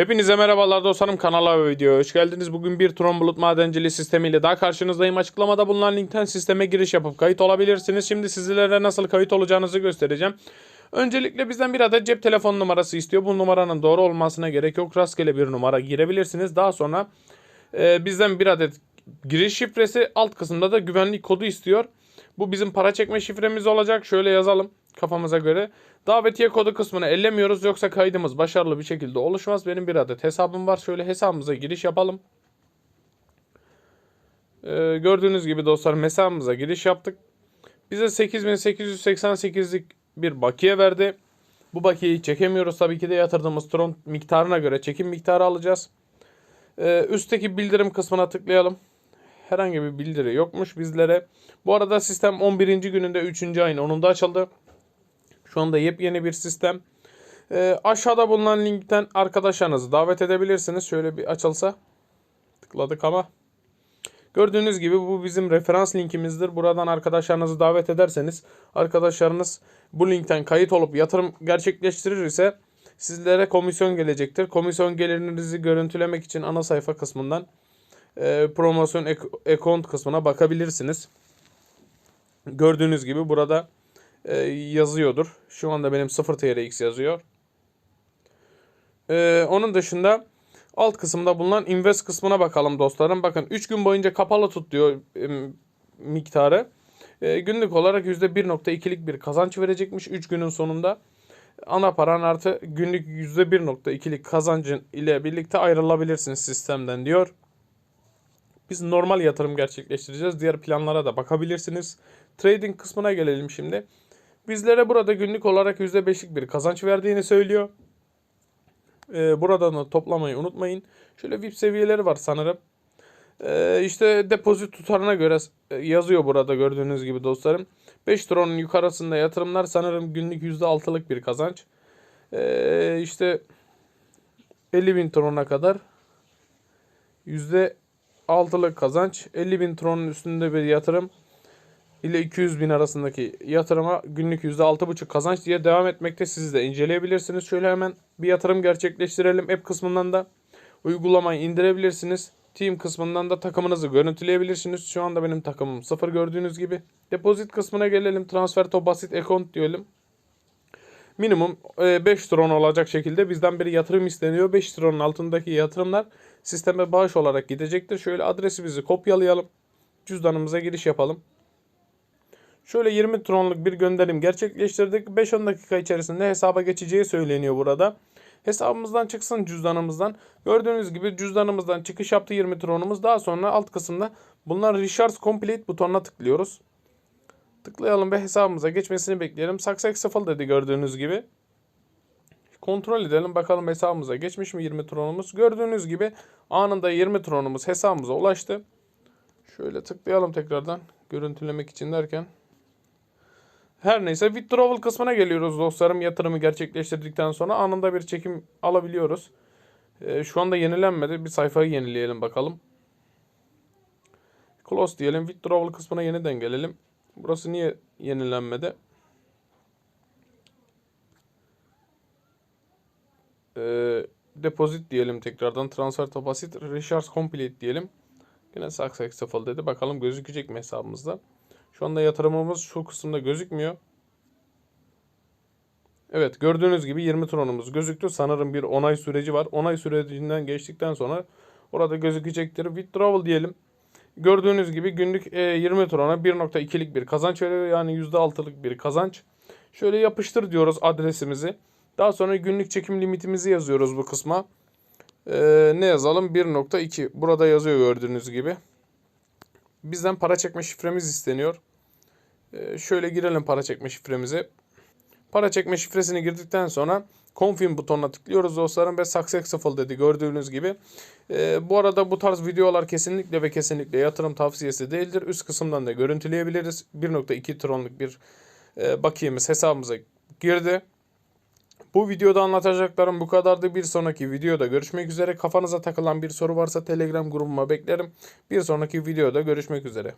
Hepinize merhabalar dostlarım kanala ve videoya hoş geldiniz. Bugün bir Tron Bulut madenciliği sistemiyle daha karşınızdayım. Açıklamada bulunan linkten sisteme giriş yapıp kayıt olabilirsiniz. Şimdi sizlere nasıl kayıt olacağınızı göstereceğim. Öncelikle bizden bir adet cep telefon numarası istiyor. Bu numaranın doğru olmasına gerek yok. Rastgele bir numara girebilirsiniz. Daha sonra e, bizden bir adet giriş şifresi alt kısımda da güvenlik kodu istiyor. Bu bizim para çekme şifremiz olacak. Şöyle yazalım kafamıza göre. Davetiye kodu kısmını ellemiyoruz yoksa kaydımız başarılı bir şekilde oluşmaz. Benim bir adet hesabım var. Şöyle hesabımıza giriş yapalım. Ee, gördüğünüz gibi dostlar hesabımıza giriş yaptık. Bize 8888'lik bir bakiye verdi. Bu bakiyeyi çekemiyoruz. Tabii ki de yatırdığımız tron miktarına göre çekim miktarı alacağız. Ee, üstteki bildirim kısmına tıklayalım. Herhangi bir bildiri yokmuş bizlere. Bu arada sistem 11. gününde 3. ayın 10'unda açıldı. Şu anda yepyeni bir sistem. Ee, aşağıda bulunan linkten arkadaşlarınızı davet edebilirsiniz. Şöyle bir açılsa. Tıkladık ama. Gördüğünüz gibi bu bizim referans linkimizdir. Buradan arkadaşlarınızı davet ederseniz arkadaşlarınız bu linkten kayıt olup yatırım gerçekleştirir ise sizlere komisyon gelecektir. Komisyon gelirinizi görüntülemek için ana sayfa kısmından e, promosyon ek- account kısmına bakabilirsiniz. Gördüğünüz gibi burada e, yazıyordur. Şu anda benim 0 TRX yazıyor. E, onun dışında alt kısımda bulunan invest kısmına bakalım dostlarım. Bakın 3 gün boyunca kapalı tut diyor e, miktarı. E, günlük olarak %1.2'lik bir kazanç verecekmiş 3 günün sonunda. Ana paran artı günlük %1.2'lik kazancın ile birlikte ayrılabilirsiniz sistemden diyor. Biz normal yatırım gerçekleştireceğiz. Diğer planlara da bakabilirsiniz. Trading kısmına gelelim şimdi. Bizlere burada günlük olarak %5'lik bir kazanç verdiğini söylüyor. Ee, buradan da toplamayı unutmayın. Şöyle VIP seviyeleri var sanırım. Ee, işte depozit tutarına göre e, yazıyor burada gördüğünüz gibi dostlarım. 5 tronun yukarısında yatırımlar sanırım günlük %6'lık bir kazanç. Ee, işte 50 bin trona kadar %6'lık kazanç. 50 bin tronun üstünde bir yatırım ile 200 bin arasındaki yatırıma günlük %6,5 kazanç diye devam etmekte. Siz de inceleyebilirsiniz. Şöyle hemen bir yatırım gerçekleştirelim. App kısmından da uygulamayı indirebilirsiniz. Team kısmından da takımınızı görüntüleyebilirsiniz. Şu anda benim takımım 0 gördüğünüz gibi. Depozit kısmına gelelim. Transfer to basit account diyelim. Minimum e, 5 tron olacak şekilde bizden bir yatırım isteniyor. 5 tronun altındaki yatırımlar sisteme bağış olarak gidecektir. Şöyle adresimizi kopyalayalım. Cüzdanımıza giriş yapalım. Şöyle 20 tronluk bir gönderim gerçekleştirdik. 5-10 dakika içerisinde hesaba geçeceği söyleniyor burada. Hesabımızdan çıksın cüzdanımızdan. Gördüğünüz gibi cüzdanımızdan çıkış yaptı 20 tronumuz. Daha sonra alt kısımda bunlar Recharge Complete butonuna tıklıyoruz. Tıklayalım ve hesabımıza geçmesini bekleyelim. Success dedi gördüğünüz gibi. Kontrol edelim bakalım hesabımıza geçmiş mi 20 tronumuz. Gördüğünüz gibi anında 20 tronumuz hesabımıza ulaştı. Şöyle tıklayalım tekrardan görüntülemek için derken. Her neyse withdrawal kısmına geliyoruz dostlarım. Yatırımı gerçekleştirdikten sonra anında bir çekim alabiliyoruz. Ee, şu anda yenilenmedi. Bir sayfayı yenileyelim bakalım. Close diyelim. Withdrawal kısmına yeniden gelelim. Burası niye yenilenmedi? Ee, deposit diyelim tekrardan. Transfer to. Recharge complete diyelim. Yine success sıfır dedi. Bakalım gözükecek mi hesabımızda? Şu anda yatırımımız şu kısımda gözükmüyor. Evet gördüğünüz gibi 20 tronumuz gözüktü. Sanırım bir onay süreci var. Onay sürecinden geçtikten sonra orada gözükecektir. Withdrawal diyelim. Gördüğünüz gibi günlük e, 20 trona 1.2'lik bir kazanç veriyor. Yani %6'lık bir kazanç. Şöyle yapıştır diyoruz adresimizi. Daha sonra günlük çekim limitimizi yazıyoruz bu kısma. E, ne yazalım? 1.2. Burada yazıyor gördüğünüz gibi. Bizden para çekme şifremiz isteniyor. Ee, şöyle girelim para çekme şifremizi. Para çekme şifresini girdikten sonra Confirm butonuna tıklıyoruz dostlarım ve Successful dedi gördüğünüz gibi. Ee, bu arada bu tarz videolar kesinlikle ve kesinlikle yatırım tavsiyesi değildir. Üst kısımdan da görüntüleyebiliriz. 1.2 tronluk bir e, bakiyemiz hesabımıza girdi. Bu videoda anlatacaklarım bu kadardı. Bir sonraki videoda görüşmek üzere. Kafanıza takılan bir soru varsa Telegram grubuma beklerim. Bir sonraki videoda görüşmek üzere.